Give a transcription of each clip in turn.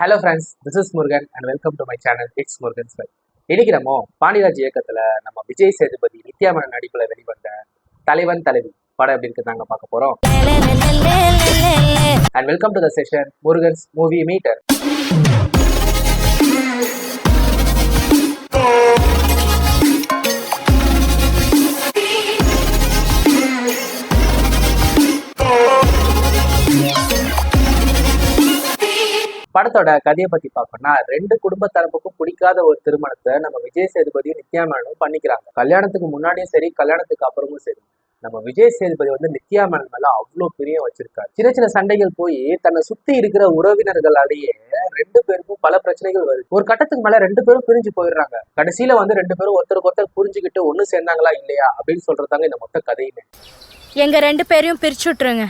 Hello friends this is Murugan and welcome to my channel it's Murugan's spy இன்னைக்கு நம்ம பாண்டிராஜ் இயக்கத்துல நம்ம விஜய் சேதுபதி நித்யாமன் நடிப்புல வெளிவந்த தலைவன் தலைவி படம் எப்படி இருக்கு நாங்கள் பார்க்க போறோம். And welcome to the session Murugan's movie meter படத்தோட கதையை பத்தி பார்ப்போம்னா ரெண்டு குடும்ப தரப்புக்கும் பிடிக்காத ஒரு திருமணத்தை நம்ம விஜய் சேதுபதியும் நித்யா மேனனும் பண்ணிக்கிறாங்க. கல்யாணத்துக்கு முன்னாடியும் சரி கல்யாணத்துக்கு அப்புறமும் சரி. நம்ம விஜய் சேதுபதி வந்து நித்யா மேனன் மேல அவ்வளோ பிரியம் வச்சிருக்காரு. சின்ன சின்ன சண்டைகள் போய் தன்னை சுத்தி இருக்கிற உறவினர்களாலேயே ரெண்டு பேருக்கும் பல பிரச்சனைகள் வருது. ஒரு கட்டத்துக்கு மேல ரெண்டு பேரும் பிரிஞ்சு போயிடுறாங்க. கடைசியில வந்து ரெண்டு பேரும் ஒருத்தருக்கு ஒருத்தர் புரிஞ்சுக்கிட்டு ஒண்ணு சேர்ந்தாங்களா இல்லையா அப்படின்னு சொல்றதாங்க இந்த மொத்த கதையுமே. எங்க ரெண்டு பேரையும் பிரிச்சு விட்டுருங்க.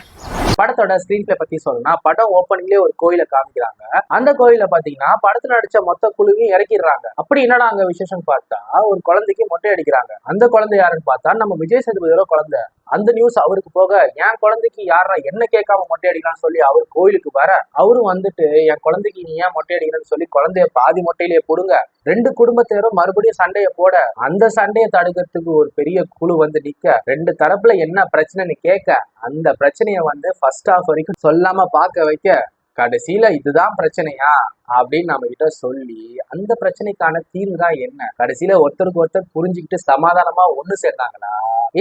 படத்தோட ஸ்கிரீன் பிளே பத்தி சொல்லணும்னா படம் ஓப்பனிங்லேயே ஒரு கோயிலை காமிக்கிறாங்க. அந்த கோயில பாத்தீங்கன்னா படத்துல நடிச்ச மொத்த குழுவையும் இறக்கிடுறாங்க. அப்படி என்னடா அங்க விசேஷம் பார்த்தா ஒரு குழந்தைக்கு மொட்டை அடிக்கிறாங்க. அந்த குழந்தை யாருன்னு பார்த்தா நம்ம விஜய் சேதுபதியோட குழந்தை. அந்த நியூஸ் அவருக்கு போக என் குழந்தைக்கு யாரா என்ன கேட்காம மொட்டை அடிக்கலாம்னு சொல்லி அவர் கோயிலுக்கு வர அவரும் வந்துட்டு என் குழந்தைக்கு நீ ஏன் மொட்டை அடிக்கிறேன்னு சொல்லி குழந்தைய பாதி மொட்டையிலேயே போடுங்க. ரெண்டு குடும்பத்தினரும் மறுபடியும் சண்டையை போட அந்த சண்டையை தடுக்கிறதுக்கு ஒரு பெரிய குழு வந்து நிக்க ரெண்டு தரப்புல என்ன பிரச்சனைன்னு கேட்க அந்த பிரச்சனையை வந்து ஃபர்ஸ்ட் ஆஃப் வரைக்கும் சொல்லாம பார்க்க வைக்க கடைசியில இதுதான் பிரச்சனையா அப்படின்னு நம்ம கிட்ட சொல்லி அந்த பிரச்சனைக்கான தீர்வு தான் என்ன? கடைசியில ஒருத்தருக்கு ஒருத்தர் புரிஞ்சுக்கிட்டு சமாதானமா ஒண்ணு சேர்ந்தாங்களா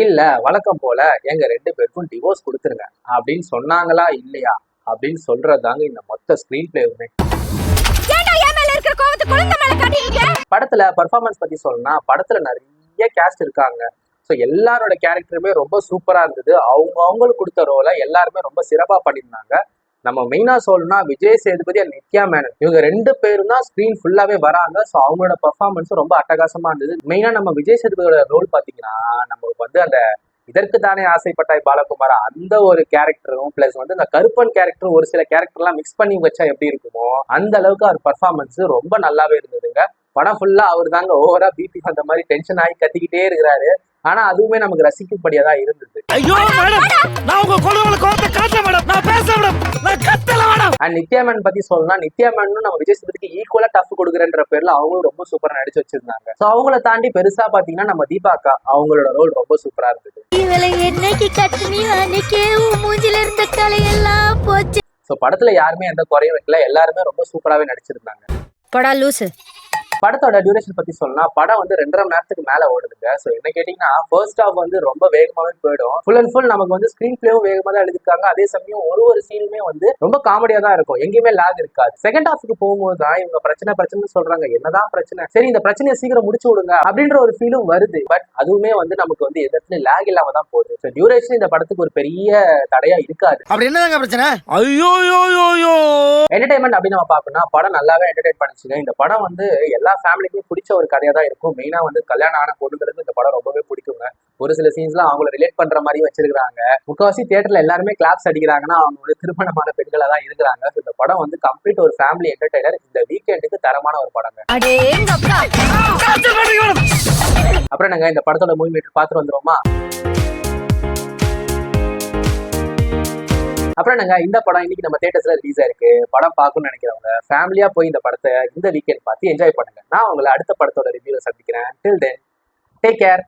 இல்ல வழக்கம் போல எங்க ரெண்டு பேருக்கும் டிவோர்ஸ் கொடுத்துருங்க. அப்படின்னு சொன்னாங்களா இல்லையா? அப்படின்னு சொல்றதாங்க இந்த மொத்த ஸ்கிரீன் பிளேவுமே படத்துல பர்ஃபார்மன்ஸ் பத்தி சொல்லணும்னா படத்துல நிறைய கேஸ்ட் இருக்காங்க. ஸோ எல்லாரோட கேரக்டருமே ரொம்ப சூப்பரா இருந்தது. அவங்க அவங்களுக்கு கொடுத்த ரோலை எல்லாருமே ரொம்ப சிறப்பா பண்ணியிருந்தாங்க. நம்ம மெயினா சொல்லணும்னா விஜய் சேதுபதி அண்ட் நித்யா மேனன். இவங்க ரெண்டு பேரும் தான் ஸ்க்ரீன் ஃபுல்லாவே வராங்க. ஸோ அவங்களோட பர்ஃபார்மன்ஸும் ரொம்ப அட்டகாசமா இருந்தது. மெயினா நம்ம விஜய் சேதுபதியோட ரோல் பாத்தீங்கன்னா நம்மளுக்கு வந்து அந்த இதற்கு தானே ஆசைப்பட்டாய் பாலகுமாரா அந்த ஒரு கேரக்டரும் பிளஸ் வந்து அந்த கருப்பன் கேரக்டர் ஒரு சில கேரக்டர்லாம் மிக்ஸ் பண்ணி வச்சா எப்படி இருக்குமோ அந்த அளவுக்கு அவர் பர்ஃபார்மன்ஸ் ரொம்ப நல்லாவே இருந்ததுங்க. படம் ஃபுல்லா அவர் தாங்க ஓவரா பிபி அந்த மாதிரி டென்ஷன் ஆகி கத்திக்கிட்டே இருக்கிறாரு. ஆனா அதுவுமே நமக்கு ரசிக்கும்படியா தான் இருந்தது. ஐயோ மேடம் நான் உங்க கொலவல கோவத்தை காட்டல மேடம். நான் பேச மேடம். நான் கத்தல மேடம். அண்ட் நித்யாமேன் பத்தி சொல்லணும்னா நித்யாமேனும் நம்ம விஜய் சேதுபதிக்கு ஈக்குவலா டஃப் கொடுக்குறன்ற பேர்ல அவங்களும் ரொம்ப சூப்பரா நடிச்சு வச்சிருந்தாங்க. சோ அவங்கள தாண்டி பெருசா பாத்தீங்கன்னா நம்ம தீபாக்கா அவங்களோட ரோல் ரொம்ப சூப்பரா இருந்தது. இவளை என்னைக்கு கட்டுனியோ அன்னைக்கே உன் மூஞ்சில இருந்த கலையெல்லாம் போச்சு. சோ படத்துல யாருமே எந்த குறையும் வைக்கல. எல்லாருமே ரொம்ப சூப்பராவே நடிச்சிருந்தாங்க. படா லூசு. படத்தோட டியூரேஷன் பத்தி சொல்லணும்னா படம் வந்து ரெண்டரை மணி நேரத்துக்கு மேல ஓடுதுங்க. சோ என்ன கேட்டீங்கன்னா ஃபர்ஸ்ட் ஹாஃப் வந்து ரொம்ப வேகமாவே போயிடும். ஃபுல் அண்ட் ஃபுல் நமக்கு வந்து ஸ்கிரீன் பிளேவும் வேகமா தான் எழுதிருக்காங்க அதே சமயம் ஒரு ஒரு சீனுமே வந்து ரொம்ப காமெடியா தான் இருக்கும். எங்கேயுமே லாக் இருக்காது. செகண்ட் ஹாஃப்க்கு போகும்போது தான் இவங்க பிரச்சனை பிரச்சனை சொல்றாங்க. என்னதான் பிரச்சனை? சரி இந்த பிரச்சனையை சீக்கிரம் முடிச்சு விடுங்க அப்படின்ற ஒரு ஃபீலும் வருது. பட் அதுவுமே வந்து நமக்கு வந்து எதிர்த்து லேக் இல்லாம தான் போகுது. ஸோ டியூரேஷன் இந்த படத்துக்கு ஒரு பெரிய தடையா இருக்காது. அப்படி என்னதாங்க பிரச்சனை? ஐயோ யோ யோ யோ என்டர்டைன்மெண்ட் அப்படின்னு நம்ம பார்க்கணும்னா படம் நல்லாவே என்டர்டைன் பண்ணிச்சுங்க. இந்த படம் வந்து எல்லா ஃபேமிலிக்குமே பிடிச்ச ஒரு கதையா தான் இருக்கும். மெயினா வந்து கல்யாணம் ஆன பொண்ணுங்களுக்கு இந்த படம் ரொம்பவே பிடிக்குங்க. ஒரு சில சீன்ஸ்லாம் அவங்கள ரிலேட் பண்ற மாதிரி வச்சிருக்காங்க முக்கால்வாசி தியேட்டர்ல எல்லாருமே கிளாப்ஸ் அடிக்கிறாங்கன்னா அவங்க வந்து திருமணமான பெண்களா தான் இருக்கிறாங்க. இந்த படம் வந்து கம்ப்ளீட் ஒரு ஃபேமிலி என்டர்டைனர் இந்த வீக்கெண்டுக்கு தரமான ஒரு படங்க. மேடம் அப்புறம் நாங்க இந்த படத்தோட மூவி மீட்டர் பார்த்துட்டு வந்துருவோமா? அப்புறம் நாங்க இந்த படம் இன்னைக்கு நம்ம தேட்டர்ஸ்ல ரிலீஸ் ஆயிருக்கு. படம் பார்க்கணும்னு நினைக்கிறவங்க ஃபேமிலியா போய் இந்த படத்தை இந்த வீக்கெண்ட் பார்த்து என்ஜாய் பண்ணுங்க. நான் உங்களை அடுத்த படத்தோட ரிவ்யூல சந்திக்கிறேன். டில் தென் டேக் கேர்